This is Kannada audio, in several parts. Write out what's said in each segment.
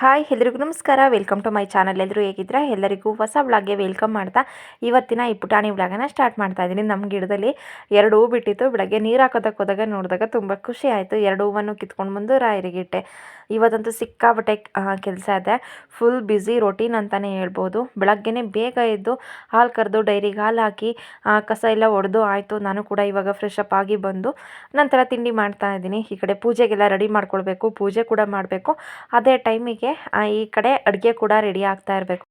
ಹಾಯ್, ಎಲ್ರಿಗೂ ನಮಸ್ಕಾರ. Welcome to my channel. ಎಲ್ಲರೂ ಹೇಗಿದ್ರೆ ಎಲ್ಲರಿಗೂ ಹೊಸ ಬ್ಲಾಗ್ಗೆ ವೆಲ್ಕಮ್ ಮಾಡ್ತಾ ಇವತ್ತಿನ ಈ ಪುಟಾಣಿ ವ್ಲಾಗನ ಸ್ಟಾರ್ಟ್ ಮಾಡ್ತಾ ಇದ್ದೀನಿ. ನಮ್ಮ ಗಿಡದಲ್ಲಿ ಎರಡು ಹೂ ಬಿಟ್ಟಿತ್ತು. ಬೆಳಗ್ಗೆ ನೀರು ಹಾಕೋದಕ್ಕೆ ಹೋದಾಗ ನೋಡಿದಾಗ ತುಂಬ ಖುಷಿ ಆಯಿತು. ಎರಡು ಹೂವನ್ನು ಕಿತ್ಕೊಂಡು ಬಂದು ರಾಯರಿಗಿಟ್ಟೆ ಇವತ್ತಂತೂ ಸಿಕ್ಕಾಬಟ್ಟೆ ಕೆಲಸ ಇದೆ. ಫುಲ್ ಬ್ಯುಸಿ ರೊಟೀನ್ ಅಂತಲೇ ಹೇಳ್ಬೋದು. ಬೆಳಗ್ಗೆನೇ ಬೇಗ ಎದ್ದು ಹಾಲು ಕರೆದು ಡೈರಿಗೆ ಹಾಲು ಹಾಕಿ ಕಸ ಎಲ್ಲ ಒಡೆದು ಆಯಿತು. ನಾನು ಕೂಡ ಇವಾಗ ಫ್ರೆಶ್ ಅಪ್ ಆಗಿ ಬಂದು ನಂತರ ತಿಂಡಿ ಮಾಡ್ತಾ ಇದ್ದೀನಿ. ಈ ಕಡೆ ಪೂಜೆಗೆಲ್ಲ ರೆಡಿ ಮಾಡ್ಕೊಳ್ಬೇಕು. ಪೂಜೆ ಕೂಡ ಮಾಡಬೇಕು. ಅದೇ ಟೈಮಿಗೆ ಈ ಕಡೆ ಅಡುಗೆ ಕೂಡ ರೆಡಿ ಆಗ್ತಾ ಇರಬೇಕು.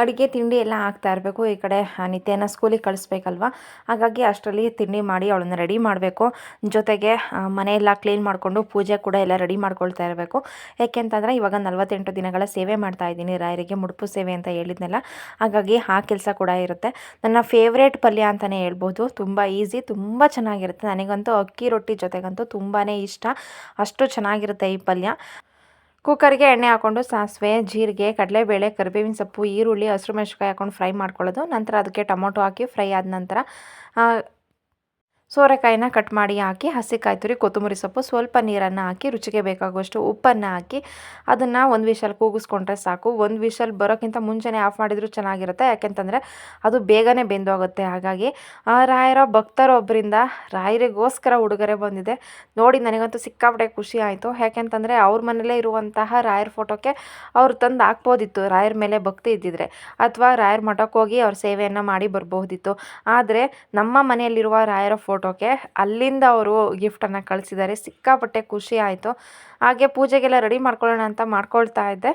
ಅಡುಗೆ ತಿಂಡಿ ಎಲ್ಲ ಆಗ್ತಾ ಇರಬೇಕು, ಈ ಕಡೆ ನಿತ್ಯನ ಸ್ಕೂಲಿಗೆ ಕಳಿಸ್ಬೇಕಲ್ವ? ಹಾಗಾಗಿ ಅಷ್ಟರಲ್ಲಿ ತಿಂಡಿ ಮಾಡಿ ಅವಳನ್ನ ರೆಡಿ ಮಾಡಬೇಕು. ಜೊತೆಗೆ ಮನೆಯೆಲ್ಲ ಕ್ಲೀನ್ ಮಾಡಿಕೊಂಡು ಪೂಜೆ ಕೂಡ ಎಲ್ಲ ರೆಡಿ ಮಾಡ್ಕೊಳ್ತಾ ಇರಬೇಕು. ಯಾಕೆಂತಂದರೆ ಇವಾಗ ನಲವತ್ತೆಂಟು ದಿನಗಳ ಸೇವೆ ಮಾಡ್ತಾ ಇದ್ದೀನಿ, ರಾಯರಿಗೆ ಮುಡುಪು ಸೇವೆ ಅಂತ ಹೇಳಿದ್ನಲ್ಲ. ಹಾಗಾಗಿ ಆ ಕೆಲಸ ಕೂಡ ಇರುತ್ತೆ. ನನ್ನ ಫೇವ್ರೇಟ್ ಪಲ್ಯ ಅಂತಲೇ ಹೇಳ್ಬೋದು. ತುಂಬ ಈಸಿ ತುಂಬ ಚೆನ್ನಾಗಿರುತ್ತೆ. ನನಗಂತೂ ಅಕ್ಕಿ ರೊಟ್ಟಿ ಜೊತೆಗಂತೂ ತುಂಬಾ ಇಷ್ಟ. ಅಷ್ಟು ಚೆನ್ನಾಗಿರುತ್ತೆ ಈ ಪಲ್ಯ. ಕುಕ್ಕರ್ಗೆ ಎಣ್ಣೆ ಹಾಕ್ಕೊಂಡು ಸಾಸಿವೆ, ಜೀರಿಗೆ, ಕಡಲೆಬೇಳೆ, ಕರಿಬೇವಿನ ಸೊಪ್ಪು, ಈರುಳ್ಳಿ, ಹಸಿರು ಮೆಣಸಿನ್ಕಾಯಿ ಹಾಕೊಂಡು ಫ್ರೈ ಮಾಡ್ಕೊಳ್ಳೋದು. ನಂತರ ಅದಕ್ಕೆ ಟೊಮೊಟೊ ಹಾಕಿ ಫ್ರೈ ಆದ ನಂತರ ಸೋರೆಕಾಯಿನ ಕಟ್ ಮಾಡಿ ಹಾಕಿ, ಹಸಿಕಾಯಿ ತುರಿ, ಕೊತ್ತಂಬರಿ ಸೊಪ್ಪು, ಸ್ವಲ್ಪ ನೀರನ್ನು ಹಾಕಿ, ರುಚಿಗೆ ಬೇಕಾಗುವಷ್ಟು ಉಪ್ಪನ್ನು ಹಾಕಿ, ಅದನ್ನು ಒಂದು ವಿಷಲ್ ಕೂಗಿಸ್ಕೊಂಡ್ರೆ ಸಾಕು. ಒಂದು ವಿಷಲ್ ಬರೋಕ್ಕಿಂತ ಮುಂಚೆನೇ ಆಫ್ ಮಾಡಿದರೂ ಚೆನ್ನಾಗಿರುತ್ತೆ. ಯಾಕೆಂತಂದರೆ ಅದು ಬೇಗನೆ ಬೆಂದೋಗುತ್ತೆ. ಹಾಗಾಗಿ ರಾಯರ ಭಕ್ತರೊಬ್ಬರಿಂದ ರಾಯರಿಗೋಸ್ಕರ ಉಡುಗೊರೆ ಬಂದಿದೆ. ನೋಡಿ, ನನಗಂತೂ ಸಿಕ್ಕಾಪಟ್ಟೆ ಖುಷಿ ಆಯಿತು. ಯಾಕೆಂತಂದರೆ ಅವ್ರ ಮನೇಲೇ ಇರುವಂತಹ ರಾಯರ ಫೋಟೋಕ್ಕೆ ಅವ್ರು ತಂದು ಹಾಕ್ಬೋದಿತ್ತು. ರಾಯರ ಮೇಲೆ ಭಕ್ತಿ ಇದ್ದಿದ್ರೆ ಅಥವಾ ರಾಯರ ಮಠಕ್ಕೆ ಹೋಗಿ ಅವ್ರ ಸೇವೆಯನ್ನು ಮಾಡಿ ಬರಬಹುದಿತ್ತು ಆದರೆ ನಮ್ಮ ಮನೆಯಲ್ಲಿರುವ ರಾಯರ ಫೋಟೋಗೆ ಅಲ್ಲಿಂದ ಅವರು ಗಿಫ್ಟನ್ನು ಕಳಿಸಿದ್ದಾರೆ. ಸಿಕ್ಕಾಪಟ್ಟೆ ಖುಷಿ ಆಯಿತು. ಹಾಗೆ ಪೂಜೆಗೆಲ್ಲ ರೆಡಿ ಮಾಡ್ಕೊಳ್ಳೋಣ ಅಂತ ಮಾಡ್ಕೊಳ್ತಾ ಇದ್ದೆ.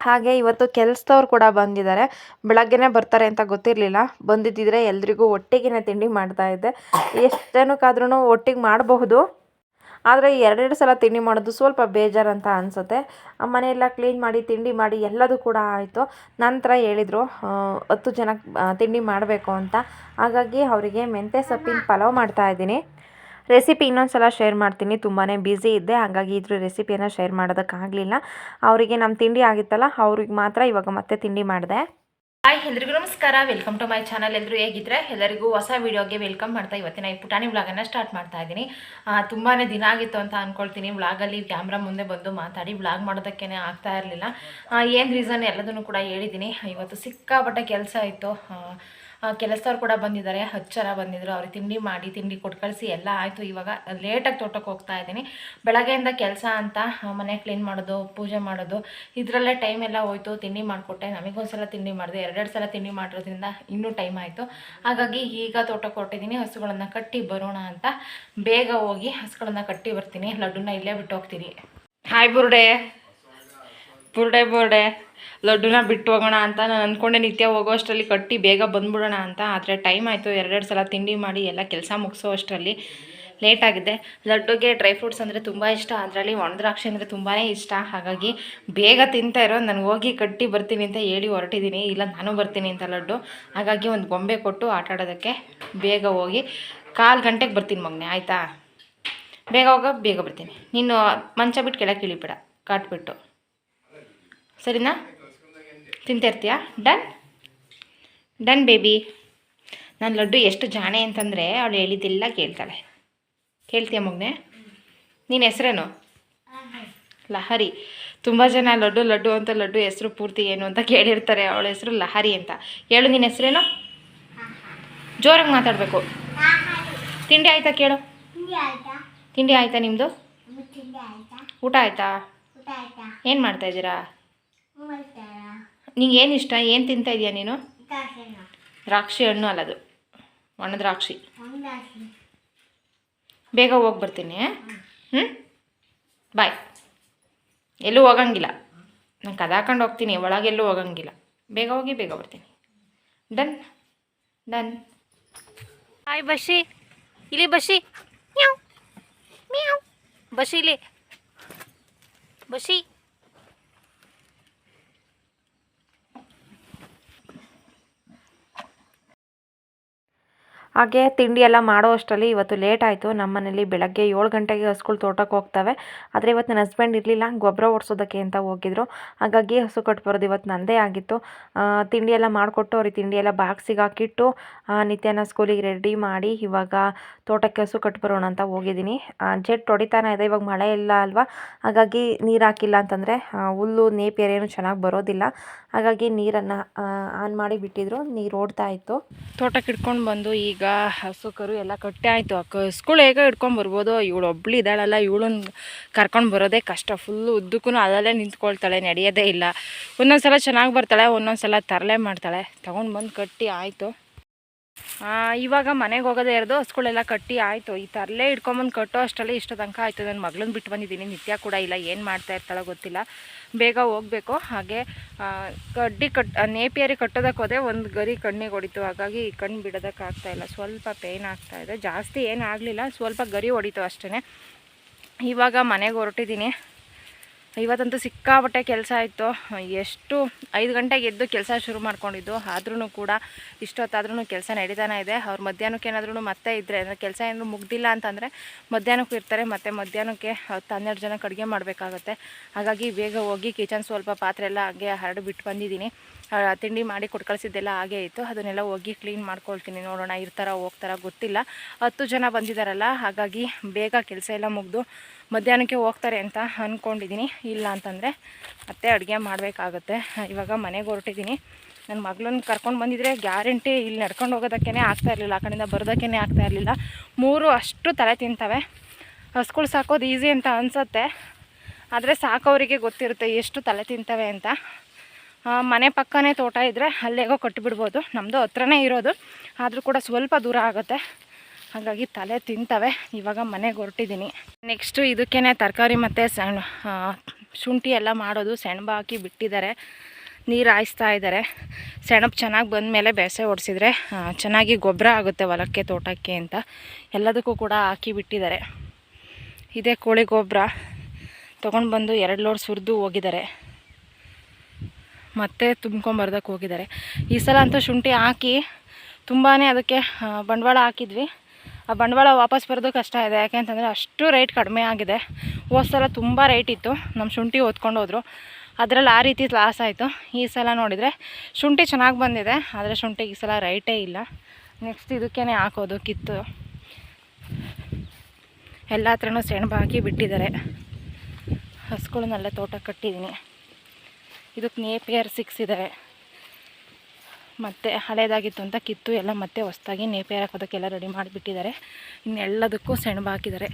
ಹಾಗೆ ಇವತ್ತು ಕೆಲಸದವ್ರು ಕೂಡ ಬಂದಿದ್ದಾರೆ. ಬೆಳಗ್ಗೆನೇ ಬರ್ತಾರೆ ಅಂತ ಗೊತ್ತಿರಲಿಲ್ಲ. ಬಂದಿದ್ದಿದ್ರೆ ಎಲ್ರಿಗೂ ಒಟ್ಟಿಗೆ ತಿಂಡಿ ಮಾಡ್ತಾ ಇದ್ದೆ. ಎಷ್ಟೇನಕ್ಕಾದ್ರೂ ಒಟ್ಟಿಗೆ ಮಾಡಬಹುದು. ಆದರೆ ಎರಡೆರಡು ಸಲ ತಿಂಡಿ ಮಾಡೋದು ಸ್ವಲ್ಪ ಬೇಜಾರು ಅಂತ ಅನಿಸುತ್ತೆ ಮನೆಯೆಲ್ಲ ಕ್ಲೀನ್ ಮಾಡಿ ತಿಂಡಿ ಮಾಡಿ ಎಲ್ಲದೂ ಕೂಡ ಆಯಿತು. ನಂತರ ಹೇಳಿದರು ಹತ್ತು ಜನಕ್ಕೆ ತಿಂಡಿ ಮಾಡಬೇಕು ಅಂತ. ಹಾಗಾಗಿ ಅವರಿಗೆ ಮೆಂತ್ಯ ಸೊಪ್ಪಿನ ಪಲಾವ್ ಮಾಡ್ತಾ ಇದ್ದೀನಿ. ರೆಸಿಪಿ ಇನ್ನೊಂದು ಸಲ ಶೇರ್ ಮಾಡ್ತೀನಿ. ತುಂಬಾ ಬ್ಯುಸಿ ಇದ್ದೆ ಹಾಗಾಗಿ ಇದ್ರ ರೆಸಿಪಿಯನ್ನು ಶೇರ್ ಮಾಡೋದಕ್ಕಾಗಲಿಲ್ಲ. ಅವರಿಗೆ ನಮ್ಮ ತಿಂಡಿ ಆಗಿತ್ತಲ್ಲ ಅವ್ರಿಗೆ ಮಾತ್ರ ಇವಾಗ ಮತ್ತೆ ತಿಂಡಿ ಮಾಡಿದೆ. ಹಾಯ್ ಎಲ್ರಿಗೂ ನಮಸ್ಕಾರ. ವೆಲ್ಕಮ್ ಟು ಮೈ ಚಾನಲ್ ಎಲ್ಲರೂ ಹೇಗಿದ್ರೆ ಎಲ್ಲರಿಗೂ ಹೊಸ ವೀಡಿಯೋಗೆ ವೆಲ್ಕಮ್ ಮಾಡ್ತಾ ಇವತ್ತಿನ ಈ ಪುಟಾಣಿ ವ್ಲಾಗನ್ನು ಸ್ಟಾರ್ಟ್ ಮಾಡ್ತಾ ಇದ್ದೀನಿ. ತುಂಬಾ ದಿನ ಆಗಿತ್ತು ಅಂತ ಅಂದ್ಕೊಳ್ತೀನಿ ವ್ಲಾಗಲ್ಲಿ ಕ್ಯಾಮ್ರಾ ಮುಂದೆ ಬಂದು ಮಾತಾಡಿ ವ್ಲಾಗ್ ಮಾಡೋದಕ್ಕೇ ಆಗ್ತಾ ಇರಲಿಲ್ಲ. ಏನು ರೀಸನ್ ಎಲ್ಲದನ್ನು ಕೂಡ ಹೇಳಿದ್ದೀನಿ. ಇವತ್ತು ಸಿಕ್ಕಾಪಟ್ಟೆ ಕೆಲಸ ಇತ್ತು. ಕೆಲಸದವ್ರು ಕೂಡ ಬಂದಿದ್ದಾರೆ. ಹತ್ತು ಜನ ಬಂದಿದ್ದರು ಅವ್ರಿಗೆ ತಿಂಡಿ ಮಾಡಿ, ತಿಂಡಿ ಕೊಟ್ಟು ಕಳಿಸಿ ಎಲ್ಲ ಆಯಿತು. ಇವಾಗ ಲೇಟಾಗಿ ತೋಟಕ್ಕೆ ಹೋಗ್ತಾ ಇದ್ದೀನಿ. ಬೆಳಗ್ಗೆಯಿಂದ ಕೆಲಸ ಅಂತ ಮನೆ ಕ್ಲೀನ್ ಮಾಡೋದು, ಪೂಜೆ ಮಾಡೋದು, ಇದರಲ್ಲೇ ಟೈಮ್ ಎಲ್ಲ ಹೋಯ್ತು. ತಿಂಡಿ ಮಾಡಿಕೊಟ್ಟೆ. ನಮಗೊಂದ್ಸಲ ತಿಂಡಿ ಮಾಡಿದೆ. ಎರಡೆರಡು ಸಲ ತಿಂಡಿ ಮಾಡಿರೋದ್ರಿಂದ ಇನ್ನೂ ಟೈಮ್ ಆಯಿತು. ಹಾಗಾಗಿ ಈಗ ತೋಟಕ್ಕೆ ಹೊರಟಿದ್ದೀನಿ. ಹಸುಗಳನ್ನು ಕಟ್ಟಿ ಬರೋಣ ಅಂತ. ಬೇಗ ಹೋಗಿ ಹಸುಗಳನ್ನು ಕಟ್ಟಿ ಬರ್ತೀನಿ. ಲಡ್ಡುನ ಇಲ್ಲೇ ಬಿಟ್ಟು ಹೋಗ್ತೀನಿ. ಹಾಯ್ ಬುರ್ಡೆ ಬುರ್ಡೆ ಬುರ್ಡೆ ಲಡ್ಡುನ ಬಿಟ್ಟು ಹೋಗೋಣ ಅಂತ ನಾನು ಅಂದ್ಕೊಂಡೆ ನಿತ್ಯ ಹೋಗೋ ಅಷ್ಟರಲ್ಲಿ ಕಟ್ಟಿ ಬೇಗ ಬಂದ್ಬಿಡೋಣ ಅಂತ. ಆದರೆ ಟೈಮ್ ಆಯಿತು, ಎರಡೆರಡು ಸಲ ತಿಂಡಿ ಮಾಡಿ ಎಲ್ಲ ಕೆಲಸ ಮುಗಿಸೋ ಅಷ್ಟರಲ್ಲಿ ಆಗಿದೆ. ಲಡ್ಡುಗೆ ಡ್ರೈ ಫ್ರೂಟ್ಸ್ ಅಂದರೆ ತುಂಬ ಇಷ್ಟ. ಅದರಲ್ಲಿ ಒಣದ್ರಾಕ್ಷಿ ಅಂದರೆ ತುಂಬಾ ಇಷ್ಟ. ಹಾಗಾಗಿ ಬೇಗ ತಿಂತಾ ಇರೋ, ನಾನು ಹೋಗಿ ಕಟ್ಟಿ ಬರ್ತೀನಿ ಅಂತ ಹೇಳಿ ಹೊರಟಿದ್ದೀನಿ ಇಲ್ಲ, ನಾನು ಬರ್ತೀನಿ ಅಂತ ಲಡ್ಡು. ಹಾಗಾಗಿ ಒಂದು ಗೊಂಬೆ ಕೊಟ್ಟು ಆಟ ಆಡೋದಕ್ಕೆ ಬೇಗ ಹೋಗಿ ಕಾಲು ಗಂಟೆಗೆ ಬರ್ತೀನಿ ಮಗನೆ, ಆಯಿತಾ? ಬೇಗ ಹೋಗ, ಬೇಗ ಬರ್ತೀನಿ. ನೀನು ಮಂಚ ಬಿಟ್ಟು ಕೆಳಕ್ಕೆ ಇಳಿಬೇಡ, ಕಾಟ್ಬಿಟ್ಟು. ಸರಿನಾ? ತಿಂತಿರ್ತೀಯಾ? ಡನ್ ಡನ್ ಬೇಬಿ ನನ್ನ ಲಡ್ಡು ಎಷ್ಟು ಜಾಣೆ ಅಂತಂದರೆ ಅವಳು ಹೇಳಿದ್ದಿಲ್ಲ ಕೇಳ್ತಾಳೆ. ಕೇಳ್ತೀಯ ಮಗನೆ? ನೀನು ಹೆಸ್ರೇನು? ಲಹರಿ. ತುಂಬ ಜನ ಲಡ್ಡು ಲಡ್ಡು ಅಂತ ಲಡ್ಡು ಹೆಸರು ಪೂರ್ತಿ ಏನು ಅಂತ ಕೇಳಿರ್ತಾರೆ. ಅವಳ ಹೆಸರು ಲಹರಿ ಅಂತ. ಹೇಳು ನಿನ್ನ ಹೆಸರೇನು? ಜೋರಾಗಿ ಮಾತಾಡಬೇಕು. ತಿಂಡಿ ಆಯ್ತಾ ಕೇಳು. ತಿಂಡಿ ಆಯ್ತಾ? ನಿಮ್ಮದು ಊಟ ಆಯ್ತಾ? ಏನು ಮಾಡ್ತಾ ಇದ್ದೀರಾ ನಿಂಗೆ ಏನು ಇಷ್ಟ? ಏನು ತಿಂತಾ ಇದೆಯಾ ನೀನು? ದ್ರಾಕ್ಷಿ ಹಣ್ಣು ಅಲ್ಲದು ಒಣ ದ್ರಾಕ್ಷಿ ಬೇಗ ಹೋಗಿ ಬರ್ತೀನಿ ಹ್ಞೂ ಬಾಯ್. ಎಲ್ಲೂ ಹೋಗಂಗಿಲ್ಲ. ನಾನು ಕದಾಕೊಂಡು ಹೋಗ್ತೀನಿ ಒಳಗೆಲ್ಲೂ ಹೋಗಂಗಿಲ್ಲ. ಬೇಗ ಹೋಗಿ ಬೇಗ ಬರ್ತೀನಿ. ಡನ್. ಡನ್. ಹಾಯ್ ಬಶಿ. ಇಲ್ಲಿ ಬಶಿ. ಮ್ಯಾವ್. ಮ್ಯಾವ್. ಬಶಿ ಇಲ್ಲಿ. ಬಶಿ. ಹಾಗೆ ತಿಂಡಿ ಎಲ್ಲ ಮಾಡೋ ಅಷ್ಟರಲ್ಲಿ ಇವತ್ತು ಲೇಟ್ ಆಯಿತು. ನಮ್ಮ ಮನೇಲಿ ಬೆಳಗ್ಗೆ ಏಳು ಗಂಟೆಗೆ ಹಸುಗಳು ತೋಟಕ್ಕೆ ಹೋಗ್ತವೆ. ಆದರೆ ಇವತ್ತು ನನ್ನ ಹಸ್ಬೆಂಡ್ ಇರಲಿಲ್ಲ ಗೊಬ್ಬರ ಓಡಿಸೋದಕ್ಕೆ ಅಂತ ಹೋಗಿದ್ರು. ಹಾಗಾಗಿ ಹಸು ಕಟ್ಟು ಬರೋದು ಇವತ್ತು ನಂದೇ ಆಗಿತ್ತು. ತಿಂಡಿ ಎಲ್ಲ ಮಾಡಿಕೊಟ್ಟು ಅವ್ರಿಗೆ ತಿಂಡಿ ಎಲ್ಲ ಬಾಕ್ಸಿಗೆ ಹಾಕಿಟ್ಟು ನಿತ್ಯನ ಸ್ಕೂಲಿಗೆ ರೆಡಿ ಮಾಡಿ ಇವಾಗ ತೋಟಕ್ಕೆ ಹಸು ಬರೋಣ ಅಂತ ಹೋಗಿದ್ದೀನಿ. ಜೆಟ್ ಹೊಡಿತಾನೆ ಇದೆ, ಇವಾಗ ಮಳೆ ಇಲ್ಲ ಅಲ್ವಾ? ಹಾಗಾಗಿ ನೀರು ಹಾಕಿಲ್ಲ ಅಂತಂದರೆ ಹುಲ್ಲು ನೇಪೇರೇನು ಚೆನ್ನಾಗಿ ಬರೋದಿಲ್ಲ. ಹಾಗಾಗಿ ನೀರನ್ನು ಆನ್ ಮಾಡಿ ಬಿಟ್ಟಿದ್ರು, ನೀರು ಓಡ್ತಾ ಇತ್ತು. ತೋಟಕ್ಕೆ ಇಟ್ಕೊಂಡು ಬಂದು ಈಗ ಹಸು ಕರು ಎಲ್ಲ ಕಟ್ಟೆ ಆಯಿತು. ಕಸ್ಗಳು ಹೇಗೋ ಇಟ್ಕೊಂಡು ಬರ್ಬೋದು. ಇವಳು ಒಬ್ಳು ಇದ್ದಾಳಲ್ಲ ಇವಳನ್ನ ಕರ್ಕೊಂಡು ಬರೋದೇ ಕಷ್ಟ. ಫುಲ್ಲು ಉದ್ದಕ್ಕೂ ಅದಲ್ಲೇ ನಿಂತ್ಕೊಳ್ತಾಳೆ, ನಡೆಯೋದೇ ಇಲ್ಲ. ಒಂದೊಂದು ಸಲ ಚೆನ್ನಾಗಿ ಬರ್ತಾಳೆ ಒಂದೊಂದು ಸಲ ತರಲೆ ಮಾಡ್ತಾಳೆ. ತೊಗೊಂಡು ಬಂದು ಕಟ್ಟಿ ಆಯಿತು. ಇವಾಗ ಮನೆಗೆ ಹೋಗೋದೇ ಇರೋದು, ಹಸ್ಗಳೆಲ್ಲ ಕಟ್ಟಿ ಆಯಿತು. ಈ ತರಲೆ ಇಟ್ಕೊಂಬಂದು ಕಟ್ಟೋ ಅಷ್ಟರಲ್ಲಿ ಇಷ್ಟು ತನಕ ಆಯಿತು. ನನ್ನ ಮಗಳನ್ನ ಬಿಟ್ಟು ಬಂದಿದ್ದೀನಿ. ನಿತ್ಯ ಕೂಡ ಇಲ್ಲ. ಏನು ಮಾಡ್ತಾ ಇರ್ತಾಳೋ ಗೊತ್ತಿಲ್ಲ. ಬೇಗ ಹೋಗಬೇಕು. ಹಾಗೆ ಕಡ್ಡಿ ಕಟ್ ನೇಪಿಯರಿ ಕಟ್ಟೋದಕ್ಕೆ ಹೋದೆ ಒಂದು ಗರಿ ಕಣ್ಣಿಗೆ ಹೊಡಿತು. ಹಾಗಾಗಿ ಕಣ್ಣು ಬಿಡೋದಕ್ಕೆ ಆಗ್ತಾಯಿಲ್ಲ ಸ್ವಲ್ಪ ಪೇಯ್ನ್ ಆಗ್ತಾಯಿದೆ ಜಾಸ್ತಿ ಏನು ಆಗಲಿಲ್ಲ. ಸ್ವಲ್ಪ ಗರಿ ಹೊಡಿತು ಅಷ್ಟೇ ಇವಾಗ ಮನೆಗೆ ಹೊರಟಿದ್ದೀನಿ ಇವತ್ತಂತೂ ಸಿಕ್ಕಾಪಟ್ಟೆ ಕೆಲಸ ಆಯಿತು ಎಷ್ಟು ಐದು ಗಂಟೆಗೆ ಎದ್ದು ಕೆಲಸ ಶುರು ಮಾಡ್ಕೊಂಡಿದ್ದು. ಆದ್ರೂ ಕೂಡ ಇಷ್ಟೊತ್ತಾದ್ರೂ ಕೆಲಸ ನಡೀತಾನೆ ಇದೆ. ಅವ್ರು ಮಧ್ಯಾಹ್ನಕ್ಕೆ ಏನಾದ್ರೂ ಮತ್ತೆ ಇದ್ದರೆ ಅಂದರೆ ಕೆಲಸ ಏನಾದರೂ ಮುಗ್ದಿಲ್ಲ ಅಂತಂದರೆ ಮಧ್ಯಾಹ್ನಕ್ಕೂ ಇರ್ತಾರೆ, ಮತ್ತು ಮಧ್ಯಾಹ್ನಕ್ಕೆ ಹತ್ತು ಹನ್ನೆರಡು ಜನಕ್ಕೆ ಅಡುಗೆ ಮಾಡಬೇಕಾಗತ್ತೆ. ಹಾಗಾಗಿ ಬೇಗ ಹೋಗಿ ಕಿಚನ್ ಸ್ವಲ್ಪ ಪಾತ್ರೆ ಎಲ್ಲ ಹಾಗೆ ಹರಡು ಬಿಟ್ಟು ಬಂದಿದ್ದೀನಿ. ತಿಂಡಿ ಮಾಡಿ ಕೊಟ್ಟು ಕಳಿಸಿದ್ದೆಲ್ಲ ಹಾಗೆ ಇತ್ತು ಅದನ್ನೆಲ್ಲ ಹೋಗಿ ಕ್ಲೀನ್ ಮಾಡ್ಕೊಳ್ತೀನಿ. ನೋಡೋಣ ಇರ್ತಾರ ಹೋಗ್ತಾರ ಗೊತ್ತಿಲ್ಲ. ಹತ್ತು ಜನ ಬಂದಿದ್ದಾರಲ್ಲ ಹಾಗಾಗಿ ಬೇಗ ಕೆಲಸ ಎಲ್ಲ ಮುಗಿದು ಮಧ್ಯಾಹ್ನಕ್ಕೆ ಹೋಗ್ತಾರೆ ಅಂತ ಅಂದ್ಕೊಂಡಿದ್ದೀನಿ ಇಲ್ಲ ಅಂತಂದರೆ ಮತ್ತೆ ಅಡುಗೆ ಮಾಡಬೇಕಾಗತ್ತೆ. ಇವಾಗ ಮನೆಗೆ ಹೊರಟಿದ್ದೀನಿ ನನ್ನ ಮಗಳನ್ನ ಕರ್ಕೊಂಡು ಬಂದಿದ್ರೆ ಗ್ಯಾರಂಟಿ ಇಲ್ಲಿ ನಡ್ಕೊಂಡು ಹೋಗೋದಕ್ಕೇ ಆಗ್ತಾ ಇರಲಿಲ್ಲ. ಆ ಕಡೆಯಿಂದ ಬರೋದಕ್ಕೇ ಆಗ್ತಾ ಇರಲಿಲ್ಲ. ಮೂರು ಅಷ್ಟು ತಲೆ ತಿಂತವೆ. ಹಸ್ಗಳು ಸಾಕೋದು ಈಸಿ ಅಂತ ಅನಿಸುತ್ತೆ. ಆದರೆ ಸಾಕೋರಿಗೆ ಗೊತ್ತಿರುತ್ತೆ ಎಷ್ಟು ತಲೆ ತಿಂತವೆ ಅಂತ. ಮನೆ ಪಕ್ಕನೇ ತೋಟ ಇದ್ದರೆ ಅಲ್ಲೇಗೋ ಕಟ್ಟಿಬಿಡ್ಬೋದು. ನಮ್ಮದು ಹತ್ರನೇ ಇರೋದು. ಆದರೂ ಕೂಡ ಸ್ವಲ್ಪ ದೂರ ಆಗುತ್ತೆ. ಹಾಗಾಗಿ ತಲೆ ತಿಂತವೆ. ಇವಾಗ ಮನೆಗೆ ಹೊರಟಿದ್ದೀನಿ ನೆಕ್ಸ್ಟು ಇದಕ್ಕೇ ತರಕಾರಿ ಮತ್ತು ಸಣ್ಣ ಶುಂಠಿ ಎಲ್ಲ ಮಾಡೋದು. ಸೆಣಬು ಹಾಕಿ ಬಿಟ್ಟಿದ್ದಾರೆ. ನೀರು ಹಾಯಿಸ್ತಾ ಇದ್ದಾರೆ. ಸೆಣಬು ಚೆನ್ನಾಗಿ ಬಂದಮೇಲೆ ಬೇಸೆ ಓಡಿಸಿದರೆ ಚೆನ್ನಾಗಿ ಗೊಬ್ಬರ ಆಗುತ್ತೆ ಹೊಲಕ್ಕೆ, ತೋಟಕ್ಕೆ ಅಂತ. ಎಲ್ಲದಕ್ಕೂ ಕೂಡ ಹಾಕಿ ಬಿಟ್ಟಿದ್ದಾರೆ. ಇದೇ ಕೋಳಿ ಗೊಬ್ಬರ. ತೊಗೊಂಡು ಬಂದು ಎರಡು ಲೋಡ್ ಸುರಿದು ಹೋಗಿದ್ದಾರೆ. ಮತ್ತೆ ತುಂಬ್ಕೊಂಬರ್ದಕ್ಕೆ ಹೋಗಿದ್ದಾರೆ. ಈ ಸಲ ಅಂತೂ ಶುಂಠಿ ಹಾಕಿ ತುಂಬಾ ಅದಕ್ಕೆ ಬಂಡವಾಳ ಹಾಕಿದ್ವಿ. ಆ ಬಂಡವಾಳ ವಾಪಸ್ ಬರೋದು ಕಷ್ಟ ಇದೆ. ಯಾಕೆ ಅಂತಂದರೆ ಅಷ್ಟು ರೇಟ್ ಕಡಿಮೆ ಆಗಿದೆ. ಹೋದ ಸಲ ತುಂಬ ರೇಟ್ ಇತ್ತು. ನಮ್ಮ ಶುಂಠಿ ಓದ್ಕೊಂಡು ಹೋದ್ರು. ಅದರಲ್ಲಿ ಆ ರೀತಿ ಲಾಸ್ ಆಯಿತು. ಈ ಸಲ ನೋಡಿದರೆ ಶುಂಠಿ ಚೆನ್ನಾಗಿ ಬಂದಿದೆ. ಆದರೆ ಶುಂಠಿ ಈ ಸಲ ರೈಟೇ ಇಲ್ಲ. ನೆಕ್ಸ್ಟ್ ಇದಕ್ಕೇ ಹಾಕೋದು, ಕಿತ್ತು. ಎಲ್ಲ ಹತ್ರನೂ ಸೆಣಬು ಹಾಕಿ ಬಿಟ್ಟಿದ್ದಾರೆ. ಹಸುಗಳನ್ನೆಲ್ಲ ತೋಟ ಕಟ್ಟಿದ್ದೀನಿ. ಇದಕ್ಕೆ ನೇಪಿಯರ್ ಸಿಕ್ಸ್ ಸಿಕ್ಸಿದ್ದಾರೆ ಮತ್ತು ಹಳೇದಾಗಿತ್ತು ಅಂತ ಕಿತ್ತು ಎಲ್ಲ ಮತ್ತೆ ಹೊಸ್ದಾಗಿ ನೇಪಿಯರ್ ಹಾಕೋದಕ್ಕೆಲ್ಲ ರೆಡಿ ಮಾಡಿಬಿಟ್ಟಿದ್ದಾರೆ. ಇನ್ನೆಲ್ಲದಕ್ಕೂ ಸೆಣಬು ಹಾಕಿದ್ದಾರೆ.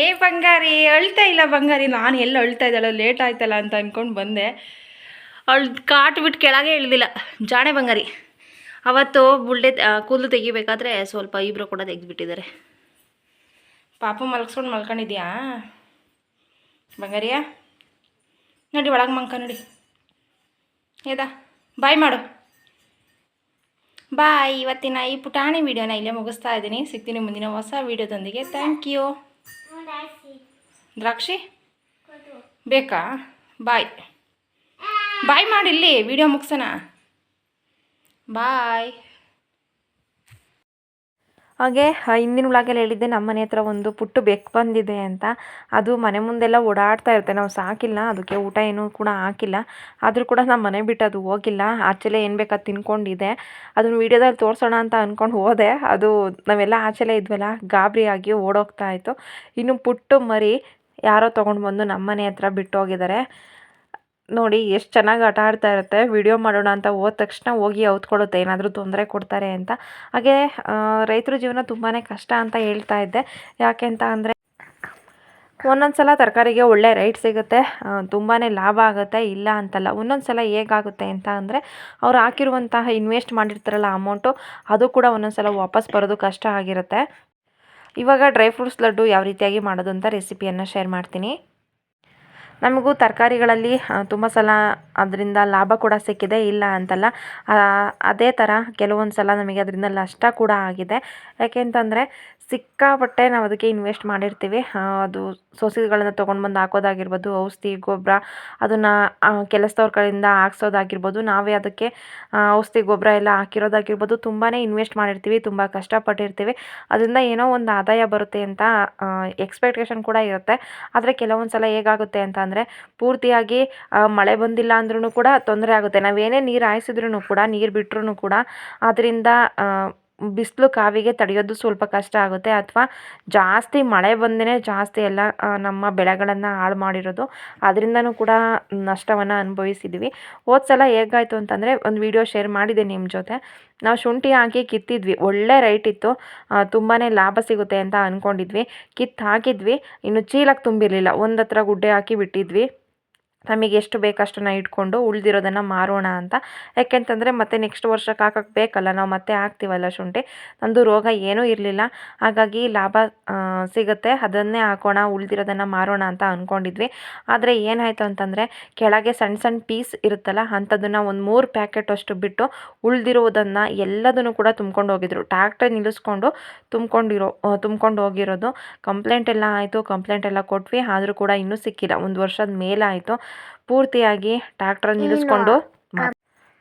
ಏ ಬಂಗಾರಿ, ಅಳ್ತಾ ಇಲ್ಲ ಬಂಗಾರಿ. ನಾನು ಎಲ್ಲ ಅಳ್ತಾ ಇದ್ದಾಳೆ ಲೇಟ್ ಆಯ್ತಲ್ಲ ಅಂತ ಅಂದ್ಕೊಂಡು ಬಂದೆ. ಅಳ್ ಕಾಟ್ ಬಿಟ್ಟು ಕೆಳಗೆ ಇಳಿದಿಲ್ಲ. ಜಾಣೆ ಬಂಗಾರಿ, ಅವತ್ತು ಬುಲ್ಡೆ ಕೂದಲು ತೆಗಿಬೇಕಾದ್ರೆ ಸ್ವಲ್ಪ ಇಬ್ಬರು ಕೂಡ ತೆಗೆದುಬಿಟ್ಟಿದ್ದಾರೆ. ಪಾಪ ಮಲ್ಗಿಸ್ಕೊಂಡು ಮಲ್ಕೊಂಡಿದ್ಯಾ? ಬಂಗಾರಿಯಾ? ನೋಡಿ ಒಳಗೆ ಮಂಕ ನೋಡಿ. ಏದಾ ಬಾಯ್ ಮಾಡು. ಬಾಯ್, ಇವತ್ತಿನ ಈ ಪುಟಾಣಿ ವಿಡಿಯೋನ ಇಲ್ಲೇ ಮುಗಿಸ್ತಾ ಇದ್ದೀನಿ. ಸಿಗ್ತೀನಿ ಮುಂದಿನ ಹೊಸ ವಿಡಿಯೋದೊಂದಿಗೆ. ಥ್ಯಾಂಕ್ ಯು ದ್ರಾಕ್ಷಿ? ಬೇಕಾ? ಬಾಯ್. ಬಾಯ್ ಮಾಡಿಲ್ಲಿ ವಿಡಿಯೋ ಮುಗಿಸೋಣ. ಬಾಯ್. ಹಾಗೆ ಹಿಂದಿನ ವ್ಲಾಗಲ್ಲಿ ಹೇಳಿದ್ದೆ, ನಮ್ಮ ಮನೆ ಹತ್ರ ಒಂದು ಪುಟ್ಟು ಬೆಕ್ಕು ಬಂದಿದೆ ಅಂತ. ಅದು ಮನೆ ಮುಂದೆಲ್ಲ ಓಡಾಡ್ತಾ ಇರುತ್ತೆ. ನಾವು ಸಾಕಿಲ್ಲ, ಅದಕ್ಕೆ ಊಟ ಏನೂ ಕೂಡ ಹಾಕಿಲ್ಲ. ಆದರೂ ಕೂಡ ನಮ್ಮ ಮನೆ ಬಿಟ್ಟು ಅದು ಹೋಗಿಲ್ಲ. ಆಚೆಲೆ ಏನು ಬೇಕಾದ್ ತಿನ್ಕೊಂಡಿದೆ ಅದನ್ನು ವೀಡಿಯೋದಲ್ಲಿ ತೋರಿಸೋಣ ಅಂತ ಅಂದ್ಕೊಂಡು ಹೋದೆ. ಅದು ನಾವೆಲ್ಲ ಆಚೆಲೆ ಇದ್ವಲ್ಲ ಗಾಬರಿಯಾಗಿ ಓಡೋಗ್ತಾ ಇತ್ತು. ಇನ್ನು ಪುಟ್ಟು ಮರಿ ಯಾರೋ ತೊಗೊಂಡು ಬಂದು ನಮ್ಮ ಮನೆ ಹತ್ರ ಬಿಟ್ಟು ಹೋಗಿದ್ದಾರೆ. ನೋಡಿ ಎಷ್ಟು ಚೆನ್ನಾಗಿ ಆಟ ಆಡ್ತಾ ಇರುತ್ತೆ. ವಿಡಿಯೋ ಮಾಡೋಣ ಅಂತ ಹೋದ ತಕ್ಷಣ ಹೋಗಿ ಔತ್ಕೊಳ್ಳುತ್ತೆ. ಏನಾದರೂ ತೊಂದರೆ ಕೊಡ್ತಾರೆ ಅಂತ. ಹಾಗೆ ರೈತರ ಜೀವನ ತುಂಬಾ ಕಷ್ಟ ಅಂತ ಹೇಳ್ತಾ ಇದ್ದೆ. ಯಾಕೆ ಅಂತ ಅಂದರೆ ಒಂದೊಂದು ಸಲ ತರಕಾರಿಗೆ ಒಳ್ಳೆ ರೈಟ್ ಸಿಗುತ್ತೆ. ತುಂಬಾ ಲಾಭ ಆಗುತ್ತೆ. ಇಲ್ಲ ಅಂತಲ್ಲ ಒಂದೊಂದು ಸಲ ಹೇಗಾಗುತ್ತೆ ಅಂತ ಅಂದರೆ, ಅವ್ರು ಹಾಕಿರುವಂತಹ ಇನ್ವೆಸ್ಟ್ ಮಾಡಿರ್ತಾರಲ್ಲ ಅಮೌಂಟು ಅದು ಕೂಡ ಒಂದೊಂದು ಸಲ ವಾಪಸ್ ಬರೋದು ಕಷ್ಟ ಆಗಿರುತ್ತೆ. ಇವಾಗ ಡ್ರೈ ಫ್ರೂಟ್ಸ್ ಲಡ್ಡು ಯಾವ ರೀತಿಯಾಗಿ ಮಾಡೋದು ಅಂತ ರೆಸಿಪಿಯನ್ನು ಶೇರ್ ಮಾಡ್ತೀನಿ. ನಮಗೂ ತರಕಾರಿಗಳಲ್ಲಿ ತುಂಬ ಸಲ ಅದರಿಂದ ಲಾಭ ಕೂಡ ಸಿಕ್ಕಿದೆ, ಇಲ್ಲ ಅಂತಲ್ಲ. ಅದೇ ಥರ ಕೆಲವೊಂದು ಸಲ ನಮಗೆ ಅದರಿಂದ ನಷ್ಟ ಕೂಡ ಆಗಿದೆ. ಯಾಕೆ ಅಂತಂದರೆ ಸಿಕ್ಕಾಪಟ್ಟೆ ನಾವು ಅದಕ್ಕೆ ಇನ್ವೆಸ್ಟ್ ಮಾಡಿರ್ತೀವಿ. ಅದು ಸೊಸೆಗಳನ್ನ ತೊಗೊಂಡು ಬಂದು ಹಾಕೋದಾಗಿರ್ಬೋದು, ಔಷಧಿ ಗೊಬ್ಬರ ಅದನ್ನು ಕೆಲಸದವ್ರ ಕಡೆಯಿಂದ ಹಾಕ್ಸೋದಾಗಿರ್ಬೋದು. ನಾವೇ ಅದಕ್ಕೆ ಔಷಧಿ ಗೊಬ್ಬರ ಎಲ್ಲ ಹಾಕಿರೋದಾಗಿರ್ಬೋದು. ತುಂಬಾ ಇನ್ವೆಸ್ಟ್ ಮಾಡಿರ್ತೀವಿ, ತುಂಬ ಕಷ್ಟಪಟ್ಟಿರ್ತೀವಿ. ಅದರಿಂದ ಏನೋ ಒಂದು ಆದಾಯ ಬರುತ್ತೆ ಅಂತ ಎಕ್ಸ್ಪೆಕ್ಟೇಷನ್ ಕೂಡ ಇರುತ್ತೆ. ಆದರೆ ಕೆಲವೊಂದು ಸಲ ಹೇಗಾಗುತ್ತೆ ಅಂತ ಅಂದರೆ, ಪೂರ್ತಿಯಾಗಿ ಮಳೆ ಬಂದಿಲ್ಲ ಅಂದ್ರೂ ಕೂಡ ತೊಂದರೆ ಆಗುತ್ತೆ. ನಾವೇನೇ ನೀರು ಹಾಯಿಸಿದ್ರೂ ಕೂಡ, ನೀರು ಬಿಟ್ರೂ ಕೂಡ ಅದರಿಂದ ಬಿಸಿಲು ಕಾವಿಗೆ ತಡೆಯೋದು ಸ್ವಲ್ಪ ಕಷ್ಟ ಆಗುತ್ತೆ ಅಥವಾ ಜಾಸ್ತಿ ಮಳೆ ಬಂದೇ ಜಾಸ್ತಿ ಎಲ್ಲ ನಮ್ಮ ಬೆಳೆಗಳನ್ನು ಹಾಳು ಮಾಡಿರೋದು. ಅದರಿಂದನೂ ಕೂಡ ನಷ್ಟವನ್ನು ಅನುಭವಿಸಿದ್ವಿ. ಹೋದ ಸಲ ಹೇಗಾಯಿತು ಅಂತಂದರೆ ಒಂದು ವಿಡಿಯೋ ಶೇರ್ ಮಾಡಿದೆ ನಿಮ್ಮ ಜೊತೆ. ನಾವು ಶುಂಠಿ ಹಾಕಿ ಕಿತ್ತಿದ್ವಿ. ಒಳ್ಳೆ ರೈಟ್ ಇತ್ತು. ತುಂಬಾ ಲಾಭ ಸಿಗುತ್ತೆ ಅಂತ ಅಂದ್ಕೊಂಡಿದ್ವಿ ಕಿತ್ತು ಹಾಕಿದ್ವಿ. ಇನ್ನು ಚೀಲಕ್ಕೆ ತುಂಬಿರಲಿಲ್ಲ. ಒಂದು ಗುಡ್ಡೆ ಹಾಕಿ ಬಿಟ್ಟಿದ್ವಿ. ನಮಗೆ ಎಷ್ಟು ಬೇಕಷ್ಟನ್ನು ಇಟ್ಕೊಂಡು ಉಳಿದಿರೋದನ್ನು ಮಾರೋಣ ಅಂತ. ಯಾಕೆಂತಂದರೆ ಮತ್ತೆ ನೆಕ್ಸ್ಟ್ ವರ್ಷಕ್ಕೆ ಹಾಕಕ್ಕೆ ಬೇಕಲ್ಲ, ನಾವು ಮತ್ತೆ ಹಾಕ್ತೀವಲ್ಲ ಶುಂಠಿ. ನಮ್ಮದು ರೋಗ ಏನೂ ಇರಲಿಲ್ಲ. ಹಾಗಾಗಿ ಲಾಭ ಸಿಗುತ್ತೆ. ಅದನ್ನೇ ಹಾಕೋಣ, ಉಳಿದಿರೋದನ್ನು ಮಾರೋಣ ಅಂತ ಅಂದ್ಕೊಂಡಿದ್ವಿ ಆದರೆ ಏನಾಯಿತು ಅಂತಂದರೆ ಕೆಳಗೆ ಸಣ್ಣ ಸಣ್ಣ ಪೀಸ್ ಇರುತ್ತಲ್ಲ ಅಂಥದ್ದನ್ನು ಒಂದು ಮೂರು ಪ್ಯಾಕೆಟ್ ಅಷ್ಟು ಬಿಟ್ಟು ಉಳಿದಿರೋದನ್ನು ಎಲ್ಲದನ್ನು ಕೂಡ ತುಂಬ್ಕೊಂಡು ಹೋಗಿದ್ರು. ಟ್ಯಾಕ್ಟ್ರೆ ನಿಲ್ಲಿಸ್ಕೊಂಡು ತುಂಬ್ಕೊಂಡಿರೋ ತುಂಬ್ಕೊಂಡು ಹೋಗಿರೋದು. ಕಂಪ್ಲೇಂಟ್ ಎಲ್ಲ ಆಯಿತು ಕಂಪ್ಲೇಂಟ್ ಎಲ್ಲ ಕೊಟ್ವಿ. ಆದರೂ ಕೂಡ ಇನ್ನೂ ಸಿಕ್ಕಿಲ್ಲ. ಒಂದು ವರ್ಷದ ಮೇಲಾಯಿತು. ಪೂರ್ತಿಯಾಗಿ ಟ್ರ್ಯಾಕ್ಟರ್ ನಿಲ್ಲಿಸ್ಕೊಂಡು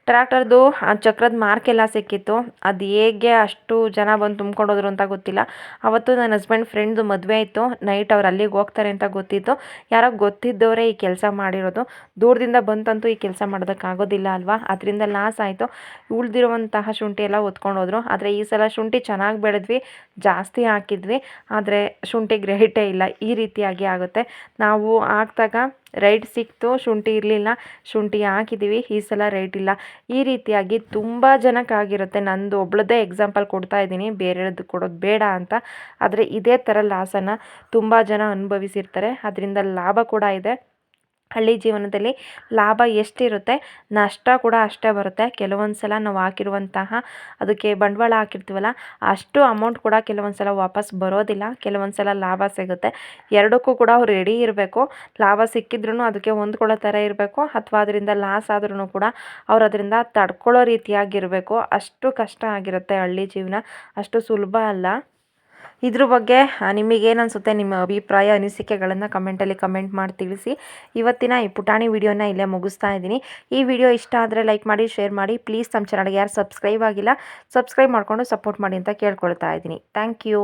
ಟ್ರ್ಯಾಕ್ಟರ್ದು ಆ ಚಕ್ರದ ಮಾರ್ಕ್ ಎಲ್ಲ ಸಿಕ್ಕಿತ್ತು. ಅದು ಹೇಗೆ ಅಷ್ಟು ಜನ ಬಂದು ತುಂಬ್ಕೊಂಡು ಹೋದ್ರು ಅಂತ ಗೊತ್ತಿಲ್ಲ. ಅವತ್ತು ನನ್ನ ಹಸ್ಬೆಂಡ್ ಫ್ರೆಂಡ್ದು ಮದುವೆ ಇತ್ತು ನೈಟ್ ಅವ್ರು ಅಲ್ಲಿಗೆ ಹೋಗ್ತಾರೆ ಅಂತ ಗೊತ್ತಿತ್ತು. ಯಾರೋ ಗೊತ್ತಿದ್ದವರೇ ಈ ಕೆಲಸ ಮಾಡಿರೋದು. ದೂರದಿಂದ ಬಂತಂತೂ ಈ ಕೆಲಸ ಮಾಡೋದಕ್ಕಾಗೋದಿಲ್ಲ ಅಲ್ವಾ? ಅದರಿಂದ ಲಾಸ್ ಆಯಿತು. ಉಳಿದಿರುವಂತಹ ಶುಂಠಿ ಎಲ್ಲ ಹೊತ್ಕೊಂಡು ಹೋದ್ರು. ಆದರೆ ಈ ಸಲ ಶುಂಠಿ ಚೆನ್ನಾಗಿ ಬೆಳೆದ್ವಿ. ಜಾಸ್ತಿ ಹಾಕಿದ್ವಿ. ಆದರೆ ಶುಂಠಿ ರೇಟೇ ಇಲ್ಲ. ಈ ರೀತಿಯಾಗಿ ಆಗುತ್ತೆ. ನಾವು ಹಾಕ್ದಾಗ ರೈಟ್ ಸಿಕ್ತು, ಶುಂಠಿ ಇರಲಿಲ್ಲ, ಶುಂಠಿ ಹಾಕಿದ್ದೀವಿ ಈ ಸಲ ರೈಟ್ ಇಲ್ಲ. ಈ ರೀತಿಯಾಗಿ ತುಂಬ ಜನಕ್ಕಾಗಿರುತ್ತೆ ನಂದು ಒಬ್ಳದೇ ಎಕ್ಸಾಂಪಲ್ ಕೊಡ್ತಾ ಇದ್ದೀನಿ ಬೇರೆಯದ್ದು ಕೊಡೋದು ಬೇಡ ಅಂತ. ಆದರೆ ಇದೇ ಥರ ಲಾಸನ್ನು ತುಂಬ ಜನ ಅನುಭವಿಸಿರ್ತಾರೆ. ಅದರಿಂದ ಲಾಭ ಕೂಡ ಇದೆ. ಹಳ್ಳಿ ಜೀವನದಲ್ಲಿ ಲಾಭ ಎಷ್ಟಿರುತ್ತೆ, ನಷ್ಟ ಕೂಡ ಅಷ್ಟೇ ಬರುತ್ತೆ. ಕೆಲವೊಂದು ಸಲ ನಾವು ಹಾಕಿರುವಂತಹ ಅದಕ್ಕೆ ಬಂಡವಾಳ ಹಾಕಿರ್ತೀವಲ್ಲ, ಅಷ್ಟು ಅಮೌಂಟ್ ಕೂಡ ಕೆಲವೊಂದು ಸಲ ವಾಪಸ್ ಬರೋದಿಲ್ಲ. ಕೆಲವೊಂದು ಸಲ ಲಾಭ ಸಿಗುತ್ತೆ. ಎರಡಕ್ಕೂ ಕೂಡ ಅವ್ರು ರೆಡಿ ಇರಬೇಕು. ಲಾಭ ಸಿಕ್ಕಿದ್ರೂ ಅದಕ್ಕೆ ಹೊಂದ್ಕೊಳ್ಳೋ ಥರ ಇರಬೇಕು. ಅಥವಾ ಅದರಿಂದ ಲಾಸ್ ಆದ್ರೂ ಕೂಡ ಅವ್ರು ಅದರಿಂದ ತಡ್ಕೊಳ್ಳೋ ರೀತಿಯಾಗಿರಬೇಕು. ಅಷ್ಟು ಕಷ್ಟ ಆಗಿರುತ್ತೆ ಹಳ್ಳಿ ಜೀವನ. ಅಷ್ಟು ಸುಲಭ ಅಲ್ಲ. ಇದ್ರ ಬಗ್ಗೆ ನಿಮಗೇನು ಅನಿಸುತ್ತೆ ನಿಮ್ಮ ಅಭಿಪ್ರಾಯ, ಅನಿಸಿಕೆಗಳನ್ನು ಕಮೆಂಟಲ್ಲಿ ಕಮೆಂಟ್ ಮಾಡಿ ತಿಳಿಸಿ. ಇವತ್ತಿನ ಈ ಪುಟಾಣಿ ವಿಡಿಯೋನ ಇಲ್ಲೇ ಮುಗಿಸ್ತಾ ಇದ್ದೀನಿ. ಈ ವಿಡಿಯೋ ಇಷ್ಟ ಆದರೆ ಲೈಕ್ ಮಾಡಿ ಶೇರ್ ಮಾಡಿ. ಪ್ಲೀಸ್ ನಮ್ಮ ಚಾನಲ್ಗೆ ಯಾರು ಸಬ್ಸ್ಕ್ರೈಬ್ ಆಗಿಲ್ಲ ಸಬ್ಸ್ಕ್ರೈಬ್ ಮಾಡಿಕೊಂಡು ಸಪೋರ್ಟ್ ಮಾಡಿ ಅಂತ ಕೇಳ್ಕೊಳ್ತಾ ಇದ್ದೀನಿ. Thank you